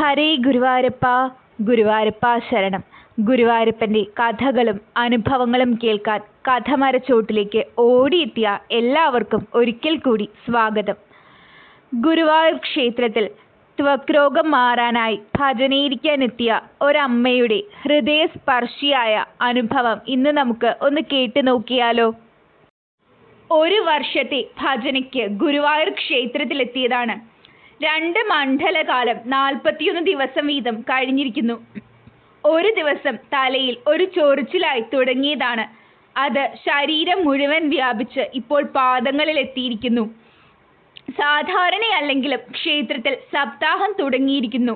ഹരേ ഗുരുവായൂരപ്പ ഗുരുവായൂരപ്പ ശരണം. ഗുരുവായൂരപ്പന്റെ കഥകളും അനുഭവങ്ങളും കേൾക്കാൻ കഥമരച്ചോട്ടിലേക്ക് ഓടിയെത്തിയ എല്ലാവർക്കും ഒരിക്കൽ കൂടി സ്വാഗതം. ഗുരുവായൂർ ക്ഷേത്രത്തിൽ ത്വക്രോഗം മാറാനായി ഭജനയിരിക്കാനെത്തിയ ഒരമ്മയുടെ ഹൃദയസ്പർശിയായ അനുഭവം ഇന്ന് നമുക്ക് ഒന്ന് കേട്ടു നോക്കിയാലോ? ഒരു വർഷത്തെ ഭജനയ്ക്ക് ഗുരുവായൂർ ക്ഷേത്രത്തിലെത്തിയതാണ് രണ്ട് മണ്ഡലകാലം നാൽപ്പത്തിയൊന്ന് ദിവസം വീതം കഴിഞ്ഞിരിക്കുന്നു. ഒരു ദിവസം തലയിൽ ഒരു ചൊറിച്ചിലായി തുടങ്ങിയതാണ്. അത് ശരീരം മുഴുവൻ വ്യാപിച്ച് ഇപ്പോൾ പാദങ്ങളിൽ എത്തിയിരിക്കുന്നു സാധാരണയല്ലെങ്കിലും ക്ഷേത്രത്തിൽ സപ്താഹം തുടങ്ങിയിരിക്കുന്നു.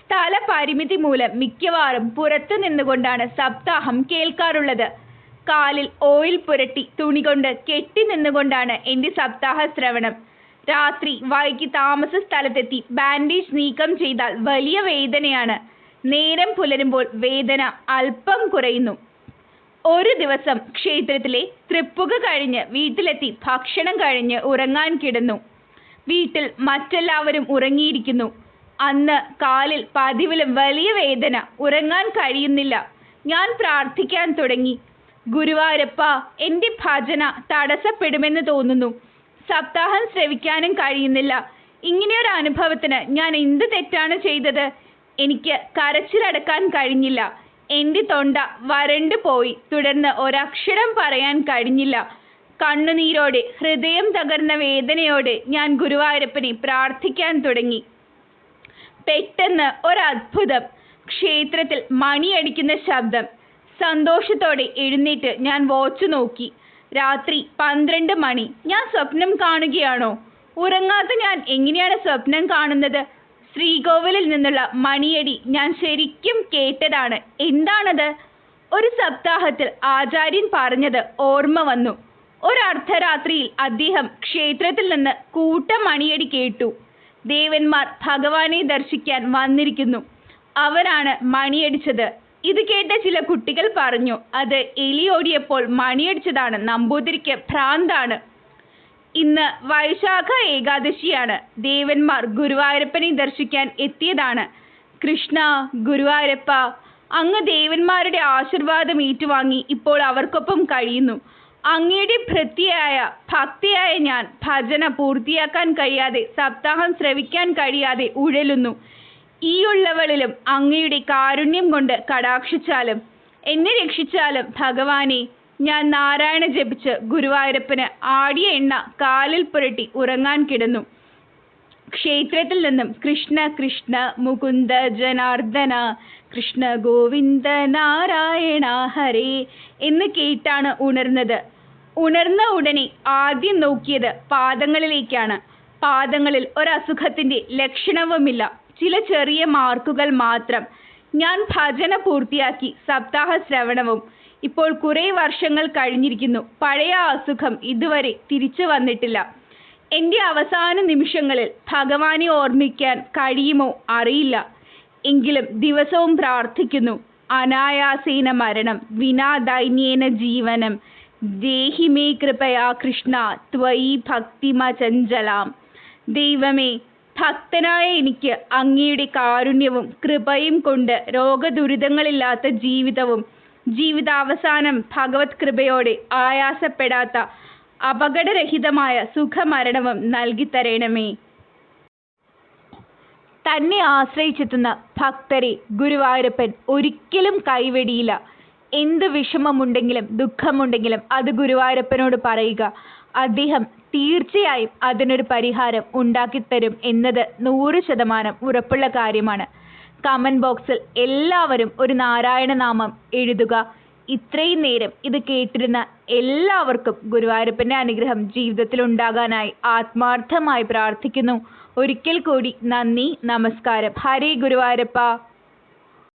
സ്ഥല പരിമിതി മൂലം മിക്കവാറും പുറത്തു നിന്നുകൊണ്ടാണ് സപ്താഹം കേൾക്കാറുള്ളത്. കാലിൽ ഓയിൽ പുരട്ടി തുണി കൊണ്ട് കെട്ടി നിന്നുകൊണ്ടാണ് എന്റെ സപ്താഹ ശ്രവണം. രാത്രി വൈകി താമസ സ്ഥലത്തെത്തി. ബാൻഡേജ് നീക്കം ചെയ്താൽ വലിയ വേദനയാണ്. നേരം പുലരുമ്പോൾ വേദന അല്പം കുറയുന്നു. ഒരു ദിവസം ക്ഷേത്രത്തിലെ തൃപ്പുക കഴിഞ്ഞ് വീട്ടിലെത്തി. ഭക്ഷണം കഴിഞ്ഞ് ഉറങ്ങാൻ കിടന്നു. വീട്ടിൽ മറ്റെല്ലാവരും ഉറങ്ങിയിരിക്കുന്നു. അന്ന് കാലിൽ പതിവിലും വലിയ വേദന. ഉറങ്ങാൻ കഴിയുന്നില്ല. ഞാൻ പ്രാർത്ഥിക്കാൻ തുടങ്ങി. ഗുരുവായൂരപ്പ എന്റെ ഭജന തടസ്സപ്പെടുമെന്ന് തോന്നുന്നു. സപ്താഹം ശ്രവിക്കാനും കഴിയുന്നില്ല. ഇങ്ങനെയൊരു അനുഭവത്തിന് ഞാൻ എന്ത് തെറ്റാണ് ചെയ്തത്? എനിക്ക് കരച്ചിലടക്കാൻ കഴിഞ്ഞില്ല. എന്റെ തൊണ്ട വരണ്ടു പോയി. തുടർന്ന് ഒരക്ഷരം പറയാൻ കഴിഞ്ഞില്ല. കണ്ണുനീരോടെ ഹൃദയം തകർന്ന വേദനയോടെ ഞാൻ ഗുരുവായൂരപ്പനെ പ്രാർത്ഥിക്കാൻ തുടങ്ങി. പെട്ടെന്ന് ഒരത്ഭുതം ക്ഷേത്രത്തിൽ മണിയടിക്കുന്ന ശബ്ദം സന്തോഷത്തോടെ എഴുന്നേറ്റ് ഞാൻ വാച്ച് നോക്കി. രാത്രി പന്ത്രണ്ട് മണി. ഞാൻ സ്വപ്നം കാണുകയാണോ? ഉറങ്ങാത്ത ഞാൻ എങ്ങനെയാണ് സ്വപ്നം കാണുന്നത്? ശ്രീകോവിലിൽ നിന്നുള്ള മണിയടി ഞാൻ ശരിക്കും കേട്ടതാണ്. എന്താണത്? ഒരു സപ്താഹത്തിൽ ആചാര്യൻ പറഞ്ഞത് ഓർമ്മ വന്നു. ഒരു അർദ്ധരാത്രിയിൽ അദ്ദേഹം ക്ഷേത്രത്തിൽ നിന്ന് കൂട്ടം മണിയടി കേട്ടു. ദേവന്മാർ ഭഗവാനെ ദർശിക്കാൻ വന്നിരിക്കുന്നു. അവരാണ് മണിയടിച്ചത്. ഇത് കേട്ട ചില കുട്ടികൾ പറഞ്ഞു അത് എലിയോടിയപ്പോൾ മണിയടിച്ചതാണ് നമ്പൂതിരിക്ക് ഭ്രാന്താണ്. ഇന്ന് വൈശാഖ ഏകാദശിയാണ് ദേവന്മാർ ഗുരുവായൂരപ്പനെ ദർശിക്കാൻ എത്തിയതാണ്. കൃഷ്ണ ഗുരുവായൂരപ്പ അങ്ങ് ദേവന്മാരുടെ ആശീർവാദം ഏറ്റുവാങ്ങി ഇപ്പോൾ അവർക്കൊപ്പം കഴിയുന്നു. അങ്ങയുടെ ഭൃത്യയായ ഭക്തിയായ ഞാൻ ഭജന പൂർത്തിയാക്കാൻ കഴിയാതെ സപ്താഹം ശ്രവിക്കാൻ കഴിയാതെ ഉഴലുന്നു. ഈയുള്ളവളിലും അങ്ങയുടെ കാരുണ്യം കൊണ്ട് കടാക്ഷിച്ചാലും എന്നെ രക്ഷിച്ചാലും ഭഗവാനെ ഞാൻ നാരായണ ജപിച്ച് ഗുരുവായൂരപ്പന് ആടിയ എണ്ണ കാലിൽ പുരട്ടി ഉറങ്ങാൻ കിടന്നു. ക്ഷേത്രത്തിൽ നിന്നും കൃഷ്ണ കൃഷ്ണ മുകുന്ദ ജനാർദ്ദന കൃഷ്ണ ഗോവിന്ദ നാരായണ ഹരേ എന്ന് കേട്ടാണ് ഉണർന്നത്. ഉണർന്ന ഉടനെ ആദ്യം നോക്കിയത് പാദങ്ങളിലേക്കാണ്. പാദങ്ങളിൽ ഒരസുഖത്തിന്റെ ലക്ഷണവുമില്ല. ചില ചെറിയ മാർക്കുകൾ മാത്രം ഞാൻ ഭജന പൂർത്തിയാക്കി സപ്താഹ ശ്രവണവും ഇപ്പോൾ കുറെ വർഷങ്ങൾ കഴിഞ്ഞിരിക്കുന്നു. പഴയ അസുഖം ഇതുവരെ തിരിച്ചു വന്നിട്ടില്ല. എന്റെ അവസാന നിമിഷങ്ങളിൽ ഭഗവാനെ ഓർമ്മിക്കാൻ കഴിയുമോ അറിയില്ല. എങ്കിലും ദിവസവും പ്രാർത്ഥിക്കുന്നു. അനായാസേന മരണം വിനാ ദൈന്യേന ജീവനം. ദേഹിമേ കൃപയാ കൃഷ്ണ ത്വയി ഭക്തിമ ചഞ്ചലാം ദൈവമേ ഭക്തനായ എനിക്ക് അങ്ങയുടെ കാരുണ്യവും കൃപയും കൊണ്ട് രോഗദുരിതങ്ങളില്ലാത്ത ജീവിതവും ജീവിതാവസാനം ഭഗവത് കൃപയോടെ ആയാസപ്പെടാത്ത അപകടരഹിതമായ സുഖമരണവും നൽകിത്തരണമേ. തന്നെ ആശ്രയിച്ചെത്തുന്ന ഭക്തരെ ഗുരുവായൂരപ്പൻ ഒരിക്കലും കൈവെടിയില്ല. എന്ത് വിഷമമുണ്ടെങ്കിലും ദുഃഖമുണ്ടെങ്കിലും അത് ഗുരുവായൂരപ്പനോട് പറയുക അദ്ദേഹം തീർച്ചയായും അതിനൊരു പരിഹാരം ഉണ്ടാക്കിത്തരും എന്നത് നൂറ് ശതമാനം ഉറപ്പുള്ള കാര്യമാണ്. കമന്റ് ബോക്സിൽ എല്ലാവരും ഒരു നാരായണ നാമം എഴുതുക. ഇത്രയും നേരം ഇത് കേട്ടിരുന്ന എല്ലാവർക്കും ഗുരുവായൂരപ്പന്റെ അനുഗ്രഹം ജീവിതത്തിൽ ഉണ്ടാകാനായി ആത്മാർത്ഥമായി പ്രാർത്ഥിക്കുന്നു. ഒരിക്കൽ കൂടി നന്ദി നമസ്കാരം. ഹരേ ഗുരുവായൂരപ്പ.